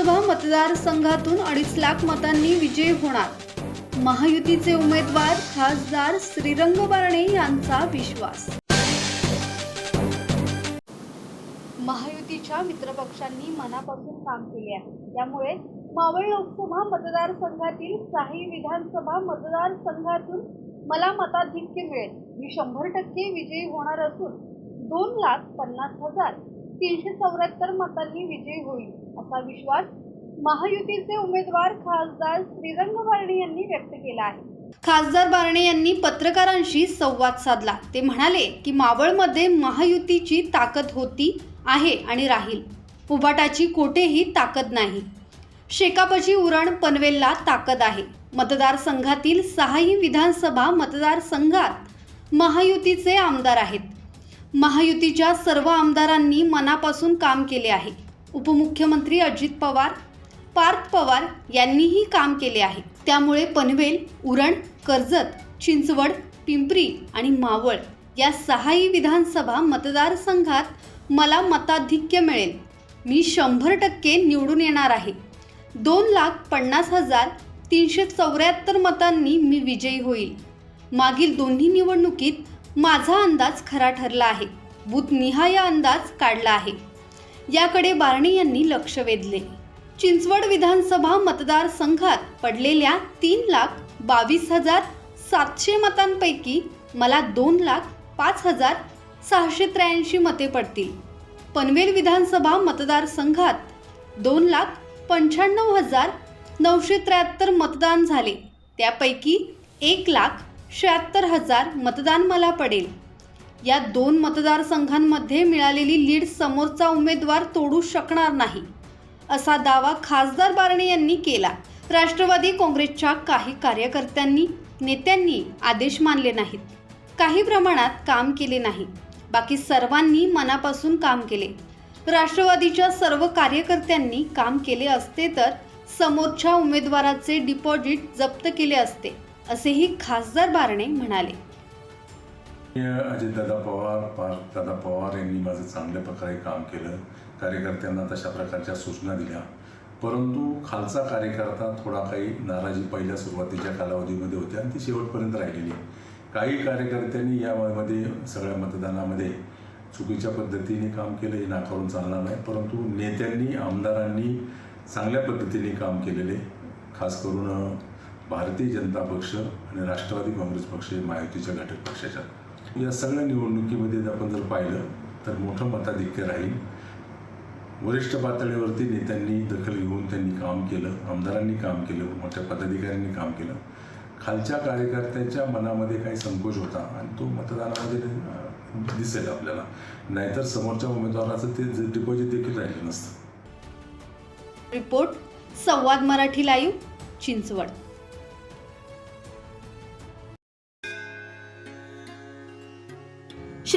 लोकसभा मतदारसंघातून अडीच लाख मतांनी विजयी होणार. महायुतीचे उमेदवार खासदार श्रीरंग बारणे यांचा विश्वास. महायुतीच्या मित्रपक्षांनी मनापासून काम केले आहे. त्यामुळे मावळ लोकसभा मतदारसंघातील साही विधानसभा मतदारसंघातून मला मताधिक्य मिळेल. मी शंभर टक्के विजयी होणार असून दोन लाख पन्नास हजार तीनशे चौऱ्याहत्तर मतांनी विजयी होईल असा विश्वास महायुतीचे उमेदवार खासदार श्रीरंग बारणे यांनी व्यक्त केला आहे. खासदार बारणे यांनी पत्रकारांशी संवाद साधला. ते म्हणाले की मावळमध्ये महायुतीची ताकद होती आहे आणि राहील. उबाटाची कोठेही ताकद नाही. शेकापची उरण पनवेलला ताकद आहे. मतदारसंघातील सहाही विधानसभा मतदारसंघात महायुतीचे आमदार आहेत. महायुतीच्या सर्व आमदारांनी मनापासून काम केले आहे. उपमुख्यमंत्री अजित पवार पार्थ पवार यांनीही काम केले आहे. त्यामुळे पनवेल उरण कर्जत चिंचवड पिंपरी आणि मावळ या सहाही विधानसभा मतदारसंघात मला मताधिक्य मिळेल. मी शंभर टक्के निवडून येणार आहे. दोन लाख पन्नास हजार तीनशे चौऱ्याहत्तर मतांनी मी विजयी होईल. मागील दोन्ही निवडणुकीत माझा अंदाज खरा ठरला आहे. बूथनिहाय अंदाज काढला आहे. याकडे बारणे यांनी लक्ष वेधले. चिंचवड विधानसभा मतदारसंघात पडलेल्या तीन लाख बावीस हजार सातशे मतांपैकी मला दोन लाख पाच हजार सहाशे त्र्याऐंशी मते पडतील. पनवेल विधानसभा मतदारसंघात दोन लाख पंच्याण्णव हजार नऊशे त्र्याहत्तर मतदान झाले. त्यापैकी एक लाख शहात्तर हजार मतदान मला पडेल. या दोन मतदारसंघांमध्ये मिळालेली लीड समोरचा उमेदवार तोडू शकणार नाही. असा दावा खासदार बारणे यांनी केला. राष्ट्रवादी काँग्रेसच्या काही कार्यकर्त्यांनी नेत्यांनी आदेश मानले नाहीत. काही प्रमाणात काम केले नाही. बाकी सर्वांनी मनापासून काम केले. राष्ट्रवादीच्या सर्व कार्यकर्त्यांनी काम केले असते तर समोरच्या उमेदवाराचे डिपॉझिट जप्त केले असते असेही खासदार बारणे म्हणाले. अजितदादा पवार पार्थदादा पवार यांनी माझं चांगल्या प्रकारे काम केलं. कार्यकर्त्यांना तशा प्रकारच्या सूचना दिल्या. परंतु खालचा कार्यकर्ता थोडा काही नाराजी पहिल्या सुरुवातीच्या कालावधीमध्ये होती आणि ती शेवटपर्यंत राहिलेली. आहे. काही कार्यकर्त्यांनी यामध्ये सगळ्या मतदानामध्ये चुकीच्या पद्धतीने काम केलं हे नाकारून चालणार नाही. परंतु नेत्यांनी आमदारांनी चांगल्या पद्धतीने काम केलेले. खास करून भारतीय जनता पक्ष आणि राष्ट्रवादी काँग्रेस पक्ष हे महायुतीच्या घटक पक्षाच्या. या सगळ्या निवडणुकीमध्ये जर आपण जर पाहिलं तर मोठं मताधिक्य राहील. वरिष्ठ पातळीवरती नेत्यांनी दखल घेऊन त्यांनी काम केलं आमदारांनी काम केलं मोठ्या पदाधिकाऱ्यांनी काम केलं. खालच्या कार्यकर्त्यांच्या मनामध्ये काही संकोच होता आणि तो मतदानामध्ये दिसेल आपल्याला. नाहीतर समोरच्या उमेदवाराचं ते डिपॉझिट देखील राहिलं नसतं. Report Samvad Marathi live Chinchwad.